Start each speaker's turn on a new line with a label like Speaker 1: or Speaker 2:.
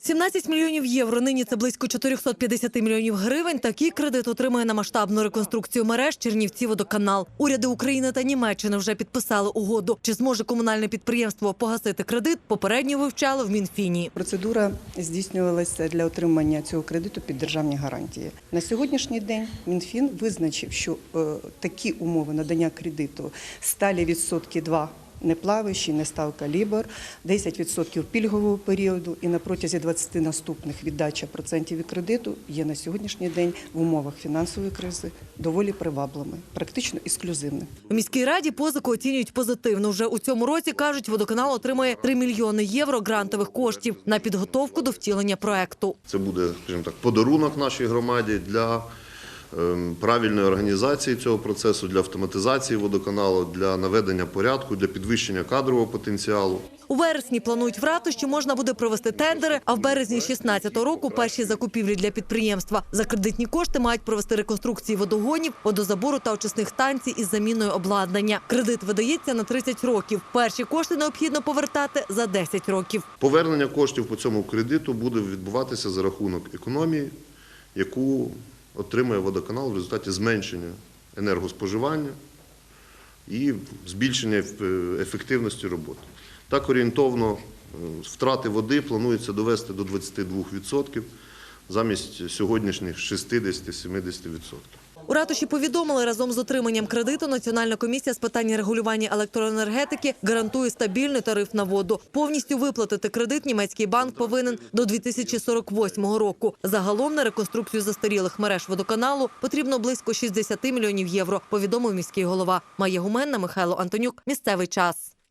Speaker 1: 17 мільйонів євро. Нині це близько 450 мільйонів гривень. Такий кредит отримає на масштабну реконструкцію мереж Чернівці водоканал. Уряди України та Німеччини вже підписали угоду. Чи зможе комунальне підприємство погасити кредит? Попередньо вивчали в Мінфіні.
Speaker 2: Процедура здійснювалася для отримання цього кредиту під державні гарантії. На сьогоднішній день Мінфін визначив, що е, такі умови надання кредиту сталі відсотки 2 не плаваючі, не ставка Лібор, 10% пільгового періоду і на протязі 20 наступних віддача процентів від кредиту є на сьогоднішній день в умовах фінансової кризи доволі привабливими, практично ексклюзивними.
Speaker 1: У міській раді позику оцінюють позитивно. Вже у цьому році кажуть, водоканал отримає 3 мільйони євро грантових коштів на підготовку до втілення проекту.
Speaker 3: Це буде, скажімо так, подарунок нашій громаді для правильної організації цього процесу, для автоматизації водоканалу, для наведення порядку, для підвищення кадрового потенціалу.
Speaker 1: У вересні планують в ратуші можна буде провести тендери. А в березні 16-го року перші закупівлі для підприємства за кредитні кошти мають провести реконструкції водогонів, водозабору та очисних станцій із заміною обладнання. Кредит видається на 30 років. Перші кошти необхідно повертати за 10 років.
Speaker 3: Повернення коштів по цьому кредиту буде відбуватися за рахунок економії, яку отримує водоканал в результаті зменшення енергоспоживання і збільшення ефективності роботи. Так орієнтовно е, втрати води планується довести до 22% замість сьогоднішніх 60-70%.
Speaker 1: У ратуші повідомили, разом з отриманням кредиту Національна комісія з питань регулювання електроенергетики гарантує стабільний тариф на воду. Повністю виплатити кредит німецький банк повинен до 2048 року. Загалом на реконструкцію застарілих мереж водоканалу потрібно близько 60 мільйонів євро. Повідомив міський голова Майя Гуменна Михайло Антонюк. Місцевий час.